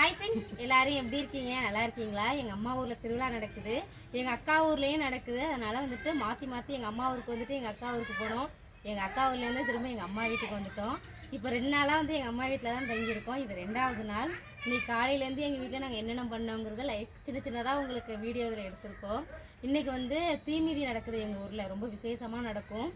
Hi friends எல்லாரும் எப்படி இருக்கீங்க? நல்லா இருக்கீங்களா? எங்கள் அம்மா ஊரில் திருவிழா நடக்குது. எங்கள் அக்கா ஊர்லேயும் நடக்குது. அதனால் வந்துட்டு மாற்றி மாற்றி எங்கள் அம்மா ஊருக்கு வந்துட்டு எங்கள் அக்கா ஊருக்கு போனோம். எங்கள் அக்கா ஊர்லேருந்து திரும்ப எங்கள் அம்மா வீட்டுக்கு வந்துட்டோம். இப்போ ரெண்டு நாளாக வந்து எங்கள் அம்மா வீட்டில் தான் தங்கியிருக்கோம். இது ரெண்டாவது நாள். இன்னைக்கு காலையிலேருந்து எங்கள் வீட்டில் நாங்கள் என்னென்ன பண்ணோங்கிறத லைக் சின்ன சின்னதாக உங்களுக்கு வீடியோ இதில் எடுத்திருக்கோம். இன்றைக்கி வந்து தீமிதி நடக்குது எங்கள் ஊரில். ரொம்ப விசேஷமாக நடக்கும்.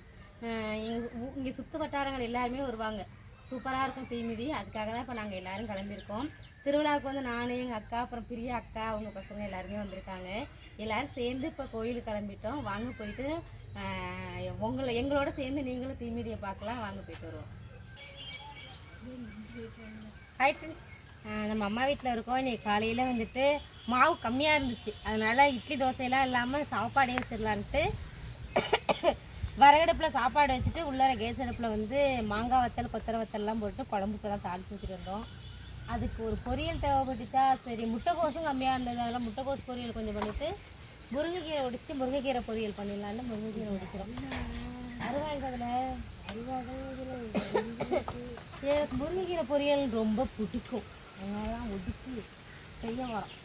எங்கள் இங்கே சுற்று வட்டாரங்கள் எல்லாருமே வருவாங்க. சூப்பராக இருக்கும் தீமிதி. அதுக்காக தான் இப்போ நாங்கள் எல்லோரும் கிளம்பியிருக்கோம். திருவிழாவுக்கு வந்து நான் எங்கள் அக்கா அப்புறம் பிரியா அக்கா அவங்க பசங்க எல்லாருமே வந்திருக்காங்க. எல்லோரும் சேர்ந்து இப்போ கோயிலுக்கு கிளம்பிட்டோம். வாங்க போயிட்டு உங்களை எங்களோட சேர்ந்து நீங்களும் தீமிதியை பார்க்கலாம். வாங்க போயிட்டு வருவோம். ஹாய் ஃப்ரெண்ட்ஸ் நம்ம அம்மா வீட்டில் இருக்கோம். இன்னைக்கு காலையில் வந்துட்டு மாவு கம்மியாக இருந்துச்சு. அதனால இட்லி தோசையெல்லாம் இல்லாமல் சாப்பாடே வச்சிடலான்ட்டு வரகடுப்பில் சாப்பாடு வச்சுட்டு உள்ளார கேஸ் அடுப்பில் வந்து மாங்காய் வத்தல் கொத்தரை வத்தல்லாம் போட்டு குழம்பு இப்போ தான் தாளிச்சு ஊற்றிட்டு வந்தோம். அதுக்கு ஒரு பொரியல் தேவைப்பட்டுச்சா? சரி முட்டைக்கோசும் கம்மியாக இருந்தது. அதனால் முட்டைக்கோஸ் பொரியல் கொஞ்சம் பண்ணிவிட்டு முருங்கைக்கீரை ஒடிச்சு முருங்கைக்கீரை பொரியல் பண்ணிடலான்னு முருங்கைக்கீரை ஒடிக்கிறோம் அருவாங்கதில் எனக்கு முருங்கைக்கீரை பொரியல் ரொம்ப பிடிக்கும். அதனால தான் செய்ய வரோம்.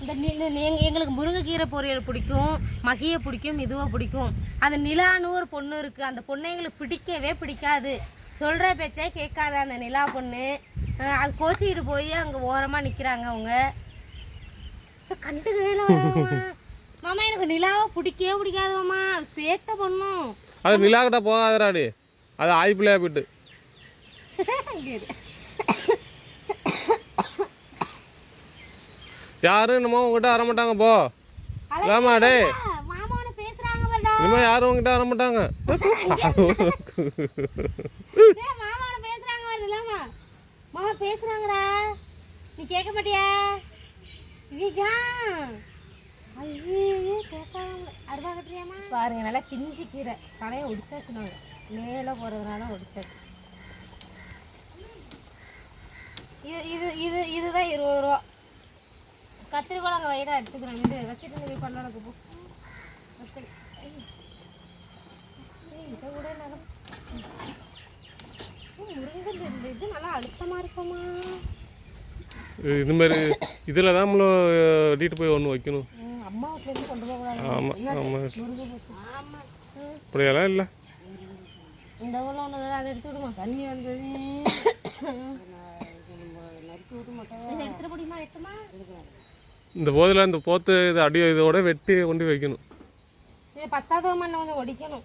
இந்த நி- எங்க- எங்களுக்கு முருங்கைக்கீரை பொரியல் பிடிக்கும் மகியை பிடிக்கும் இதுவை பிடிக்கும். அந்த நிலான்னு ஒரு பொண்ணு இருக்குது அந்த பொண்ணை எங்களுக்கு பிடிக்கவே பிடிக்காது. சொல்கிற பேச்சே கேட்காத அந்த நிலா பொண்ணு. அது கோச்சிக்கிட்டு போய் அங்கே ஓரமாக நிற்கிறாங்க அவங்க. கண்டுக்கவே மாமா எனக்கு நிலாவை பிடிக்கவே பிடிக்காது மாமா. சேட்டை பண்ணும். அது நிலாக்கிட்ட போகாதராடி அது ஆய்ப்பிள்ளையா போயிட்டு. யாரும் என்னமோ உங்ககிட்ட வர மாட்டாங்க போ பேசுகிறாங்க பாருடா. இனிமே யாரும் உங்ககிட்ட வர மாட்டாங்க டேய் மாமா ஒன்று பேசுகிறாங்க பாரு நிலாமா மாமா பேசுகிறாங்கடா நீ கேட்க மாட்டியா? நீக்கா ஐயோ கேட்காம. அருவா கட்டுறியாமா? பாருங்க நல்லா பிஞ்சு கீரை. தலையை ஒடிச்சாச்சு நாங்கள் மேலே போகிறதுனால ஒடிச்சாச்சு. இது இது இது இதுதான் இருபது ரூபா. கத்திரிக்கோள் அங்கே வயிறாக எடுத்துக்கிறேன். இது வச்சுட்டு போய் பண்ணணும் போ இதை கூட என்னால முருங்கை இந்த- இந்த இது நல்லா அழுத்தமாக இருக்குமா? இது மாதிரி இதில் தான் நம்மள டீட்டு போய் ஒன்று வைக்கணும். ம், அம்மா வீட்டிலேருந்து கொண்டு போகக்கூடாது ஆமாம் ஆமாம் அப்படியெல்லாம் இல்லை. இந்த ஊரில் ஒன்று வேறு அதை எடுத்து விடுமா? தண்ணி வந்தது எடுத்துட முடியுமா? இந்த போதில் இந்த போத்து இது அடி இதோட வெட்டி கொண்டு வைக்கணும். இது பத்தாவது மண்ணை கொஞ்சம் ஒடிக்கணும்.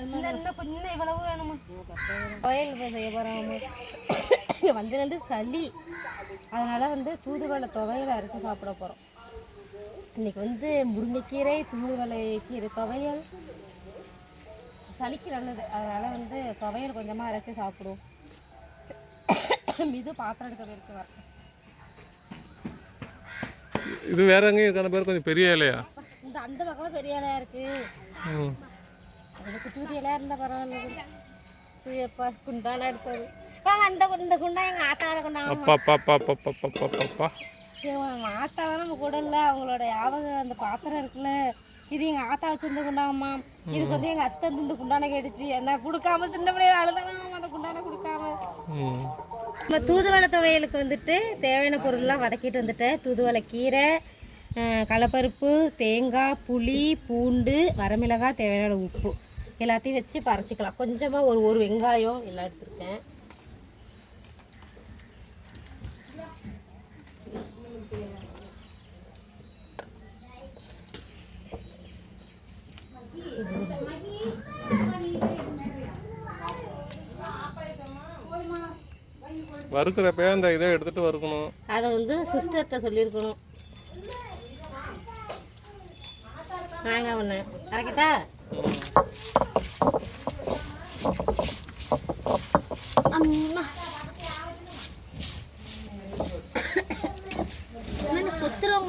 இன்னும் கொஞ்சம் இவ்வளவு வேணுமா? கோயில் போய் செய்ய போகிறோம் வந்து சளி. அதனால வந்து தூதுவளை துவையல் அரைச்சி சாப்பிட போகிறோம் இன்னைக்கு வந்து முருங்கைக்கீரை தூதுவளை கீரை துவையல். சளிக்கு நல்லது. அதனால வந்து துவையல் கொஞ்சமாக அரைச்சி சாப்பிடுவோம். இது பாத்திரம் எடுக்க போயிருக்கு வரேன் இது வேற எங்கேயும் இருக்கான பேர் கொஞ்சம் பெரிய இலையா? இந்த அந்த பக்கமா பெரிய இலையா இருக்கு? அதுக்கு தூரியெல்லாம் இருந்தால் பரவாயில்ல தூயப்பா குண்டான எடுத்தது. இப்போ அந்த இந்த குண்டா எங்கள் ஆத்தாவோட குண்டா அப்பா ஆத்தா தான் நம்ம கூட இல்லை அவங்களோட ஞாபகம் அந்த பாத்திரம் இருக்குல்ல இது எங்கள் ஆத்தா வச்சிருந்த குண்டாம்மா இதுக்கு வந்து எங்கள் அத்தை இந்த குண்டான கேட்டுச்சு. அந்த கொடுக்காம சின்ன பிள்ளைய அழுதானாம் அந்த குண்டான கொடுக்காம. நம்ம தூதுவளை துவையலுக்கு வந்துட்டு தேவையான பொருள்லாம் வதக்கிட்டு வந்துட்டேன். தூதுவளை கீரை கடலப்பருப்பு தேங்காய் புளி பூண்டு வரமிளகாய் தேவையான உப்பு. எல்லாத்தையும் வச்சு பறைச்சிக்கலாம். கொஞ்சமாக ஒரு ஒரு வெங்காயம் எல்லாம் எடுத்துருக்கேன். வறுக்கிறப்ப அந்த இதை எடுத்துட்டு வறுக்கணும். அதை வந்து சிஸ்டர்கிட்ட சொல்லியிருக்கணும். நாங்கள் ஒன்று கரெக்டா அம்மா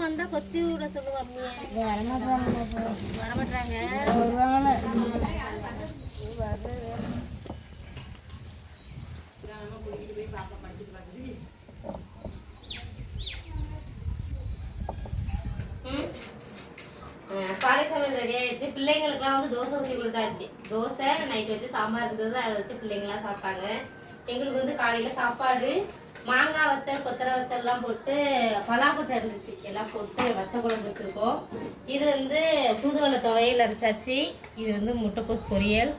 வந்தா கொத்தி விட சொல்லுவாங்க வரமாட்டாங்க காலை சமையல் ரெடி ஆயிடுச்சு பிள்ளைங்களுக்குலாம் வந்து தோசை ஊற்றி கொடுத்தாச்சு. தோசை நைட் வச்சு சாம்பார் இருந்தது அதை வச்சு பிள்ளைங்களாம் சாப்பிட்டாங்க. எங்களுக்கு வந்து காலையில் சாப்பாடு மாங்காய் வத்தல் கொத்தரை வத்தல்லாம் போட்டு பலாக்கொட்டை இருந்துச்சு. எல்லாம் போட்டு வத்த குழம்பு வச்சுருக்கோம். இது வந்து தூதுவளை துவையல் அரைச்சாச்சு. இது வந்து முட்டைக்கோஸ் பொரியல்.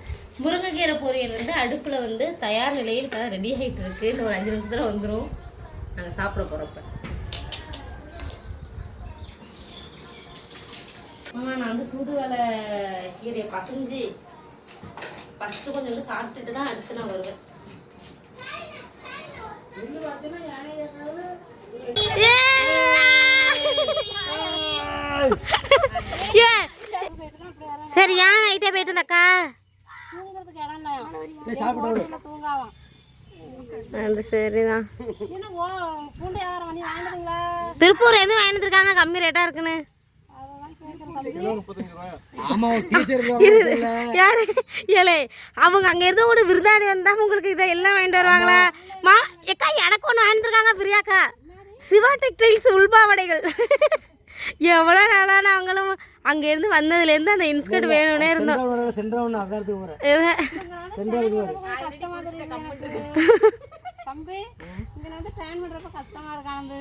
முருங்கைக்கீரை பொரியல் வந்து அடுப்பில் வந்து தயார் நிலையில் இப்போ ரெடி ஆகிட்டு இருக்கு. இன்னும் ஒரு அஞ்சு நிமிஷத்தில் வந்துடும் நாங்கள் சாப்பிட போகிறோம் அம்மா நான் வந்து தூதுவளை கீரையை பசைஞ்சு ஃபஸ்ட்டு கொஞ்சம் வந்து சாப்பிட்டுட்டு தான் அடுத்து நான் வருவேன். சரி ஏன் நைட்டே போயிட்டு இருந்தக்கா தூங்குறதுக்கு இடம் அது சரிதான். திருப்பூர் எதுவும் வாங்கிட்டு இருக்காங்க கம்மி ரேட்டா இருக்குன்னு. இரு. யாரு? ஏலே அவங்க அங்க இருந்து ஒரு விருதாடி வந்தா உங்களுக்கு இதை எல்லாம் வாங்கிட்டு வருவாங்களா? மா ஏக்கா எனக்கு ஒன்று வாங்கிட்டு இருக்காங்க பிரியாக்கா. சிவா டெக்டைல்ஸ் உள்பாவடைகள் எவ்வளோ நாளான அவங்களும் அங்க இருந்து வந்ததுலேருந்து அந்த இன்ஸ்கர்ட் வேணும்னே இருந்தோம். இது. கஷ்டமா தெரியுது தம்பி இங்க வந்து ட்ரெயின் பண்றப்ப கஷ்டமா இருக்கானது.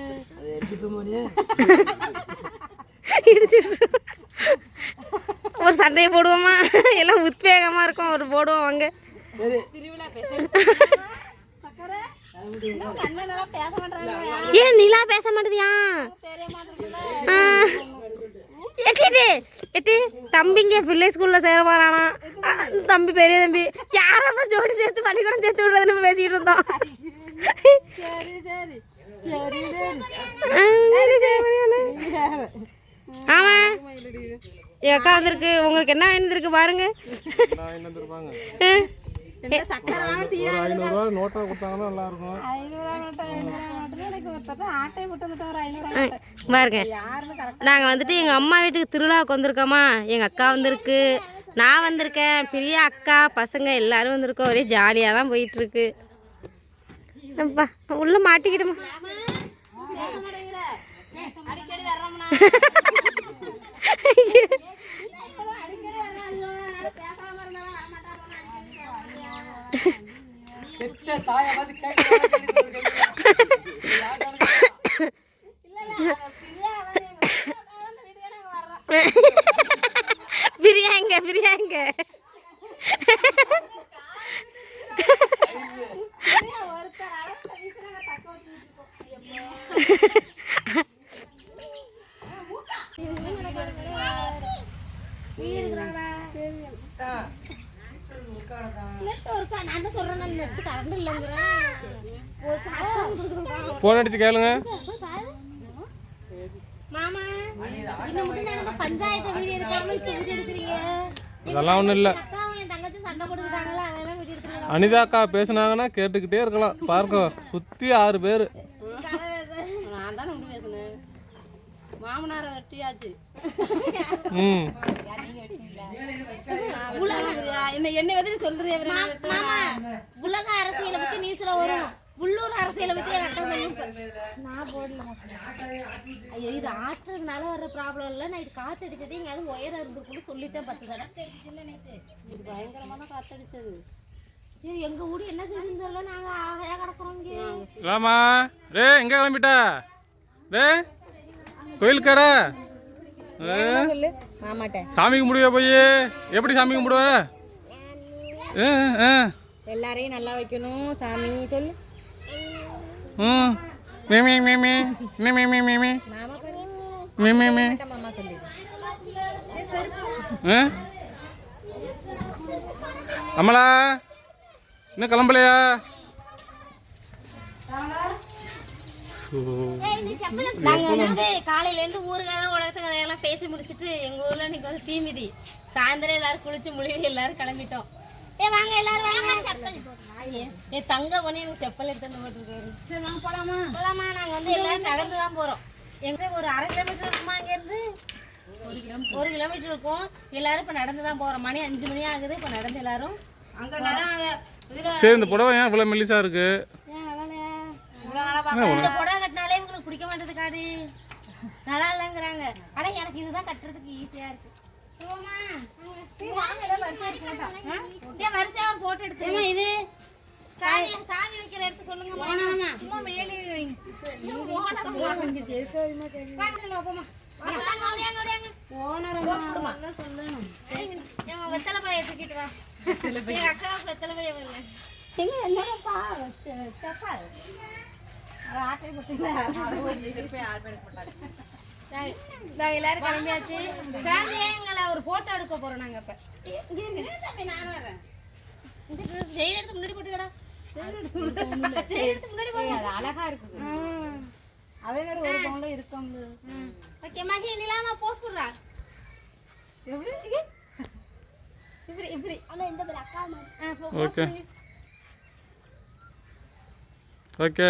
இடிச்சு விட்டுரும். ஒரு சண்டையை போடுவோமா? எல்லாம் உத்வேகமாக இருக்கும். ஒரு போடுவோம் அங்கே. ஏன் நிலா பேச மாட்டேதியா? எட்டி எட்டி தம்பிங்க பிள்ளை ஸ்கூலில் சேர போகிறானா தம்பி பெரிய தம்பி. யாரும் ஜோடி சேர்த்து பள்ளிக்கூடம் சேர்த்து விடுறதுன்னு பேசிக்கிட்டு இருந்தோம். ஆமா. என் அக்கா வந்திருக்கு. உங்களுக்கு என்ன வேணுந்திருக்கு பாருங்க. பாருங்க. நாங்கள் வந்துட்டு எங்கள் அம்மா வீட்டுக்கு திருவிழாவுக்கு வந்திருக்கோமா. எங்கள் அக்கா வந்திருக்கு. நான் வந்திருக்கேன். பெரிய அக்கா பசங்க எல்லாரும் வந்திருக்கோம். ஒரே ஜாலியாக தான் போயிட்டுருக்கு. அப்பா உள்ளே மாட்டிக்கிடுமா. பிரியாங்க பிரியாங்க. ஒருத்தர் நான் தான் சொல்றேன் நெட் கரண்ட் இல்லைங்கிறேன் ஒரு காசு கொடுத்துருக்கான் ஃபோன் அடிச்சு கேளுங்க. மாமா இன்னும் மட்டும் எனக்கு பஞ்சாயத்து வீடியோ எடுக்காம இப்ப வீடியோ எடுக்கிறீங்க? அதெல்லாம் ஒன்றும் இல்லை. தங்கச்சி சண்டை போட்டுக்கிட்டாங்களா அதெல்லாம் வீடியோ எடுக்கிறீங்க அனிதா அக்கா பேசுனாங்கன்னா கேட்டுக்கிட்டே இருக்கலாம். பார்க்க சுற்றி ஆறு பேர் நான் தானே உண்டு பேசுனேன் மாமனார் வெட்டியாச்சு. ம். என்ன சொல்றிய மாமா உலக அரசியலை பத்தி நியூஸ்ல வரும். உள்ளூர் அரசியலை பத்தி நான் போடல ஐயோ இது ஆற்றுறதுனால வர ப்ராப்ளம் இல்லை. நைட் காத்து அடிச்சது எங்கேயாவது உயரம் இருந்துருக்குன்னு சொல்லிட்டேன் பத்து தடவை. இது பயங்கரமான காத்தடிச்சது ஐயோ எங்க ஊடு என்ன செய்யுன்னு நாங்க ஆகையா கிடக்குறோம் இங்கே. இல்லாமா ரே எங்கே கிளம்பிட்டா? ரே கோயில் கடை சாமி கும்பிடுவே போய்? எப்படி சாமி கும்பிடுவ எல்லாரையும் நல்லா வைக்கணும் சாமி. சொல்லு. ம் மேமே மேமே மேமே மேமே மேமே இன்னும் கிளம்பலையா? ஓ. நாங்க வந்துட்டு காலையில இருந்து ஊரு கதை உலகத்து கதையெல்லாம் பேசி முடிச்சிட்டு எங்க ஊர்ல இன்னைக்கு வந்து தீ மிதி. சாயந்தரம் எல்லாரும் குளிச்சு முழுவி எல்லாரும் கிளம்பிட்டோம். ஏ வாங்க எல்லாரும் வாங்க. ஏ தங்க பண்ணி எனக்கு செப்பல் எடுத்து வந்து போட்டுருக்காரு. சரி வாங்க போலாமா? போலாமா? நாங்க வந்து எல்லாரும் நடந்து தான் போறோம். எங்க ஒரு அரை கிலோமீட்டர் இருக்குமா இங்கேருந்து? ஒரு கிலோமீட்டர். இருக்கும். எல்லாரும் இப்போ நடந்து தான் போகிறோம் மணி அஞ்சு மணி ஆகுது. இப்போ நடந்து எல்லாரும் அங்க சரி இந்த புடவை ஏன் இவ்வளோ மெல்லிசா இருக்கு. ஏன் வேலை இந்த புடவை கட்டினாலே இவங்களுக்கு பிடிக்க மாட்டேது காடு. நல்லா இல்லைங்கிறாங்க. ஆனா எனக்கு இதுதான் கட்டுறதுக்கு ஈஸியா இருக்கு. வரிசையா போட்டோ எடுத்து இது? சாமி சாமி வைக்கிற இடத்த சொல்லுங்க சும்மா மேலே எங்க என்னப்பா நாங்க எல்லாரும் கிளம்பியாச்சு ஃபேமிலியங்களை ஒரு போட்டோ எடுக்க போறோம் நாங்க இப்ப ஜெயில் எடுத்து முன்னாடி போட்டுக்கடா முன்னாடி அழகா இருக்குது அதே மாதிரி ஒரு பவுன்ல இருக்கும் ஓகே மகி நிலாமா போஸ் குடுறா எப்படி இப்படி இப்படி ஆனா இந்த அக்கா மாதிரி ஓகே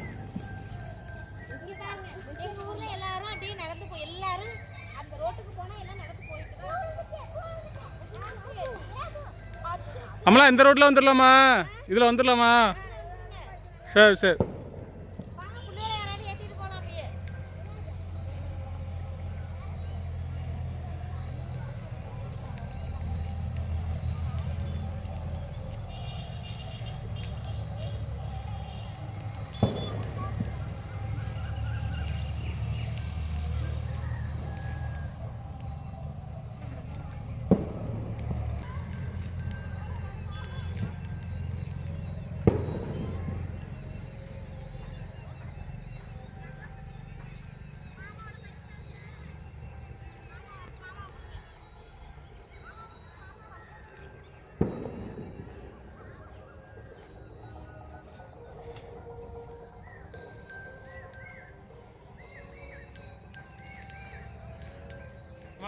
அம்மலா இந்த ரோட்டில் வந்துடலாமா இதில் வந்துடலாமா சரி சரி.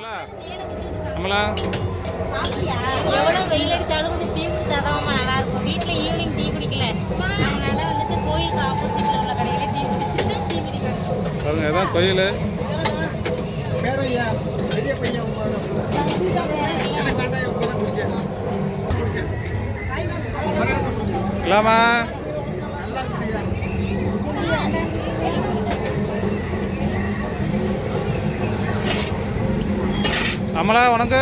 அம்மலா எவ்வளவு வெயில் அடிச்சாலும் கொஞ்சம் டீ குடிச்சாதான் நல்லா இருக்கும். வீட்ல ஈவினிங் டீ குடிக்கல. அதனால வந்துட்டு கோயிலுக்கு ஆப்போசிட்ல உள்ள கடையில டீ குடிச்சிட்டு டீ குடிக்கணும். பாருங்க இதான் கோயில்? பேரையா பையன் இல்லாமா? அம்மலா உனக்கு